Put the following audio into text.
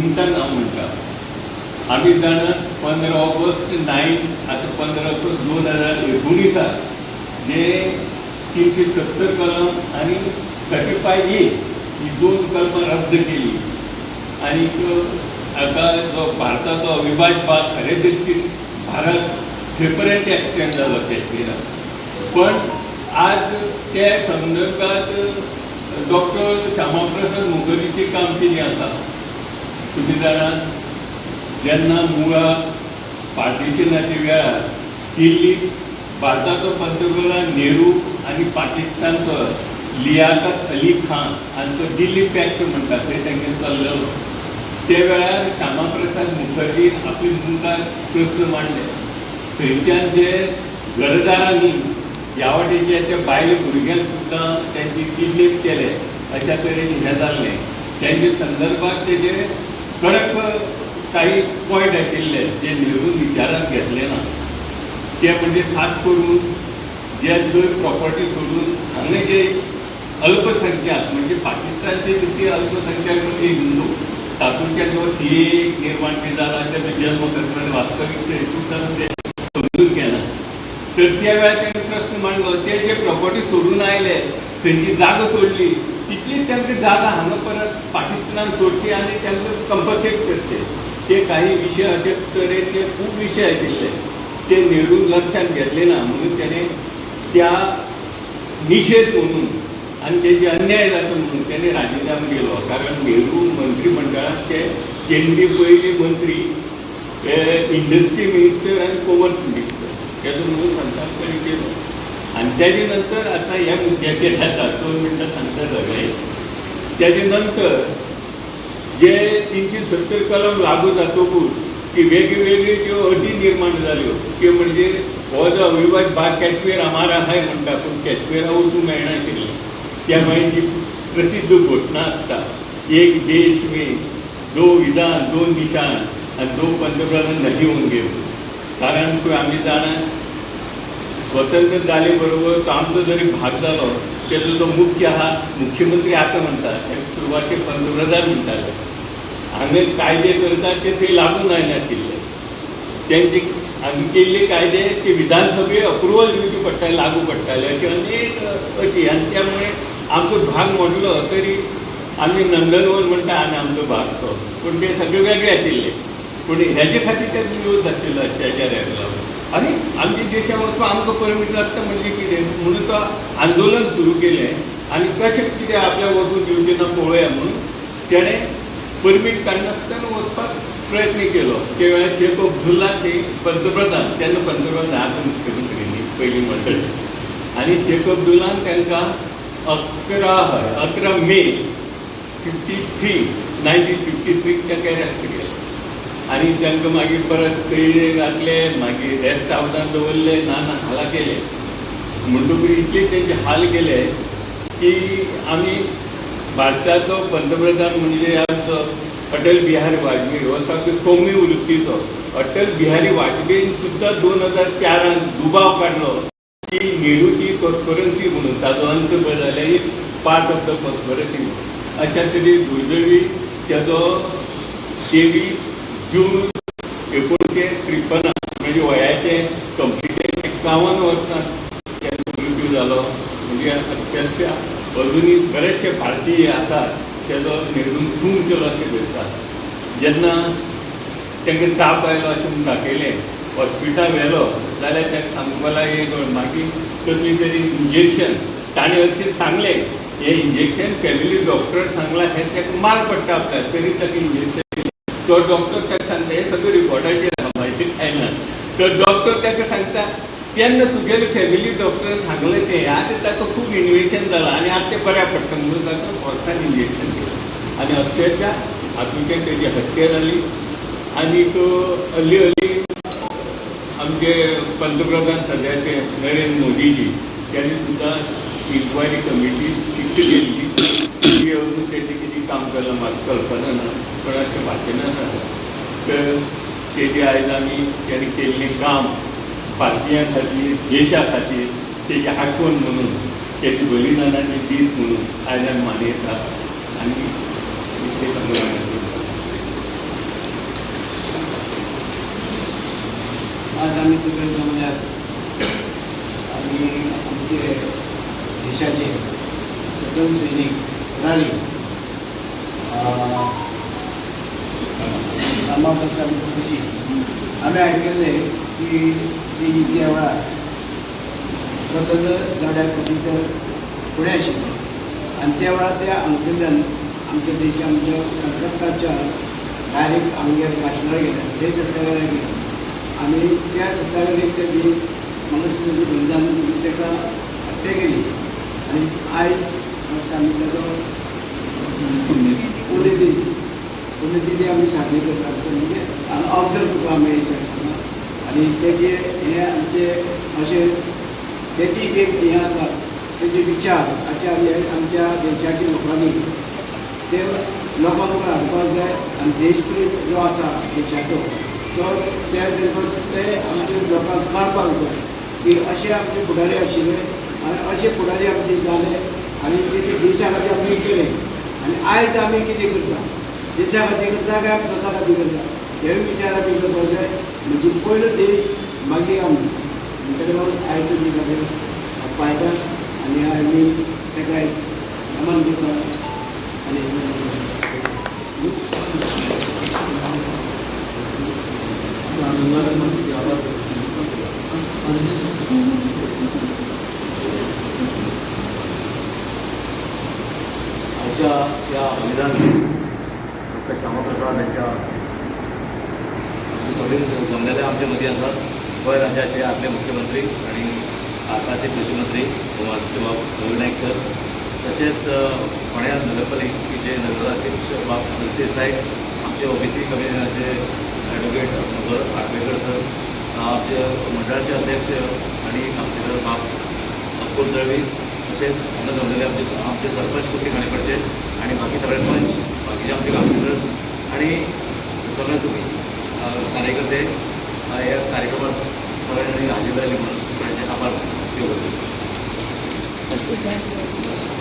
चिंतन हांव म्हणटा आमी जाणा पंदरा ऑगस्ट नायन आता पंदरा ऑगस्ट दोन हजार एकोणिसाक जे तीनशे सत्तर कलम आणि थर्टी फाय ए ही दोन कलमां रद्द केली. आणि आता जो भारताचो अविभाज्य भाग खरे दृश्टीन भारत थेपर्यंत एक्सटेंड जालो काश्मीरात पण आज त्या संदर्भात डॉक्टर श्यामाप्रसाद मुखर्जीची कामगिरी आसा तुम्ही जेन्ना मुळा पार्टिशनाच्या वेळार दिल्लीत भारताचो पंतप्रधान नेहरू आणि पाकिस्तानचो लियाकत अली खान हांचो दिल्ली पॅक्ट म्हणटा ते तांचे चल्लेलो ते वेळार श्यामाप्रसाद मुखर्जीन आपली मुखार प्रस्न मांडले. थंयच्यान जे गरजारांनी ह्या वाटेचे त्या बायल भुरग्यांक सुद्दां त्यांची किडनेप केले अशा तरेन हें जाल्लें त्यांच्या संदर्भात तेजे कडक काही पॉयंट आशिल्ले जे नेरून विचारात घेतले ना ते म्हणजे खास करून जे थंय प्रॉपर्टी सोडून हांगा जे अल्पसंख्याक म्हणजे पाकिस्तानचे जितके अल्पसंख्याक म्हणजे हिंदू तातूंतल्यान जो सीए निर्माण बी जाला तेजो जन्म करतना वास्तवीक सुद्दां ते समजून घेना तर त्या वेळार त्यांनी प्रश्न मांडलो ते जे प्रॉपर्टी सोडून आयले त्यांची जागा सोडली तितलीच त्यांची जागा हांगा परत पाकिस्तानात सोडची आणि त्यांना कंपल्सेट करचे ते काही विषय असे तरेचे खूप विषय आशिल्ले ते नेरून लक्षात घेतले ना म्हणून त्याने त्या निषेध म्हणून आणि त्याचे अन्याय जातो म्हणून त्याने राजीनामा दिलो. कारण नेहरू मंत्रिमंडळात ते केंद्रीय पहिले मंत्री इंडस्ट्री मिनिस्टर आणि कॉमर्स मिनिस्टर त्याचं म्हणून संतापणी केलो? आणि त्याच्यानंतर आता ह्या मुद्द्याचे जातात दोन मिनटं सांगता सगळे त्याच्यानंतर जे तीनशे सत्तर कलम लागू जातकूच की वेगवेगळी त्यो अटी निर्माण जाल्यो त्यो म्हणजे हो जो अविभाज भाग काश्मीर आम्हाला हाय म्हणटा पूण काश्मीरा वचूंक मेळनाशिल्लें त्या मागीर जी प्रसिद्ध घोशणा आसता एक देश मे दो विधान दोन निशान आणि दोन पंतप्रधान नदी होऊन गेलो. कारण पळय आमी जाणा स्वतंत्र जाले बरोबर तो आमचो जरी भाग जालो तेजो जो मुख्य आहा मुख्यमंत्री आता म्हणटा ताका सुरवातेक पंतप्रधान म्हणटाले हांगा कायदे करतात ते थंय लागू नाशिल्ले त्यांचे हांगा केल्ले कायदे ते विधानसभेक अप्रुवल दिवचे पडटाले लागू पडटाले अशी अनेक अटी आनी त्यामुळे आमचो भाग मोडलो तरी आमी नंदनवन म्हणटा आनी आमचो भाग तो. पूण ते सगळे वेगळे आशिल्ले पूण हेजे खातीर त्या विरोध नाशिल्लो अत्याचार आणि आमच्या देशामध्ये वचपाक आमकां परमीट लागता म्हणजे कितें म्हणून तो आंदोलन सुरू केलें आनी कशें कितें आपल्या वचून दिवचें ना पळोवया म्हणून तेणें परमीट काडनासतना वचपाक प्रयत्न केलो. ते वेळार शेख अब्दुल्ला ते पंतप्रधान तेन्ना पंतप्रधान आतां मुख्यमंत्री न्ही पयलीं म्हणटा आनी शेख अब्दुल्लान तांकां अकरा हय अकरा May fifty three nineteen fifty three तांकां अरेस्ट केलें आनी तांकां मागीर परत थंय घातले मागीर रेस्ट हावसान दवरले नाना हालां केले. म्हणटकूच इतले तेंचे हाल केले की आमी भारताचो पंतप्रधान म्हणजे आमचो अटल बिहारी वाजपेयी हो सारको सौम्य वृत्तीचो. अटल बिहारी वाजपेयीन सुद्दां दोन हजार चारान दुबाव काडलो की नेहरूची कॉन्स्परन्सी म्हणून ताचो अंत बदलले पार्ट ऑफ द कॉन्स्परन्सी अशा तरेन दुर्दैवी तेजो तेवीस जून एकोणीशे त्रिपन्न म्हणजे वयाचे कंप्लिटेड एकावन्न वर्सां त्याचो मृत्यू जालो म्हणजे अक्षरशः अजूनय बरेचशे भारतीय आसात तेजो नेरून खून केलो अशें दिसतात. जेन्ना तांकां ताप आयलो अशें म्हूण दाखयलें हॉस्पिटल व्हेलो जाल्यार ताका सांगपाक एक मागीर कसली तरी इंजेक्शन ताणें अशें सांगलें हें इंजेक्शन फॅमिली डॉक्टर सांगलां हें ताका मार पडटा आपल्याक तरी ताका इंजेक्शन तो डॉक्टर ताका सांगता? हे सगळें रिपोर्टाचेर आहा म्हाजेर कांय तर डॉक्टर ताका सांगता तेन्ना तुगेले फॅमिली डॉक्टर सांगलें तें. आतां ताका खूब इन्वेशन जालां आनी आतां तें बऱ्या पडटा म्हणून ताका फॉर्सान इंजेक्शन दिलें आनी अक्षरशः हातूंतल्यान तेजी हत्या जाली आनीक हल्ली हल्ली आमचे पंतप्रधान सद्याचे नरेंद्र मोदीजी त्यांनी सुद्धा इन्क्वायरी कमिटी फिक्स केली. ती अजून काम केलं माझं कल्पना कोणाच्या भाषेनं नाही तर ते जे आयज आमी त्यांनी केल्लें काम भारतीयां खातीर त्याची खातीर तेजी आठवण म्हणून त्याची बलिदानाचे दीस म्हणून आयज आमी मान आनी आणि आज आम्ही सगळं अमावस्या दिवशी आम्ही ऐकले की ती जेव्हा स्वतंत्र लढ्या खातीर फुडें आशिल्ले आनी त्या वेळार ते हांगसरल्यान आमच्या देशा आमच्या कलकत्ताच्या डायरेक्ट आमगेर काश्मीर गेले. ते सत्याग्रह गेले. आणि त्या सत्याग्रहाक तेजी मंगळसूत्राची बलिदान दिवन ताका हत्या केली. आनी आयज फर्स्ट आमी ताजो पुण्यतिथी पुण्यतिथी आमी साजरी करतात म्हणजे ऑब्जर्व करता आमी त्या आनी तेजे हे आमचे अशें तेची एक हें आसा तेजे विचार हाचे आमी आमच्या देशाच्या लोकांनी ते लोकां मुखार हाडपाक जाय आनी देशप्रेम जो आसा देशाचो तो त्या दिवपासून ते आमच्या लोकांक कळपाक जाय की अशे आमचे फुडारी आशिल्ले आनी अशे फुडारी आमचे जाले आनी ते देशा खातीर आमी केले आनी आयज आमी कितें करता देशा खातीर करता काय स्वता खातीर करता हे विचार आमी करपाक जाय म्हणजे पयलो देश मागीर आमी म्हणटकीर लागून आयचो दीस आमी पाळटात आनी आमी ताका आयज सन्मान दिता आनी आमच्या या बलिदान दीस डॉक्टर श्यामाप्रसाद यांच्या सगळे जमलेले आमचे मदीं आसात गोंय राज्याचे आदले मुख्यमंत्री आणि आताचे कृषी मंत्री वासुदेव नाईक सर. तसेच अ, फोंड्या नगरपालिकेचे नगराध्यक्ष बाब देसाई आमचे ओबीसी कमिशनरचे ॲडव्होकेट मनोहर आटवेकर सर आमचे मंडळाचे अध्यक्ष आणि आमचे बाब अब्दुल दळवी तसेच हांगा जमलेले आमचे आमचे सरपंच खूप ठिकाणीकडचे आणि बाकी सगळे पंच बाकीचे आमचे काउन्सिलर्स आणि सगळे तुम्ही कार्यकर्ते या कार्यक्रमात सगळ्यांनी हाजीर राहिले म्हणून सगळ्यांचे आभार व्यक्त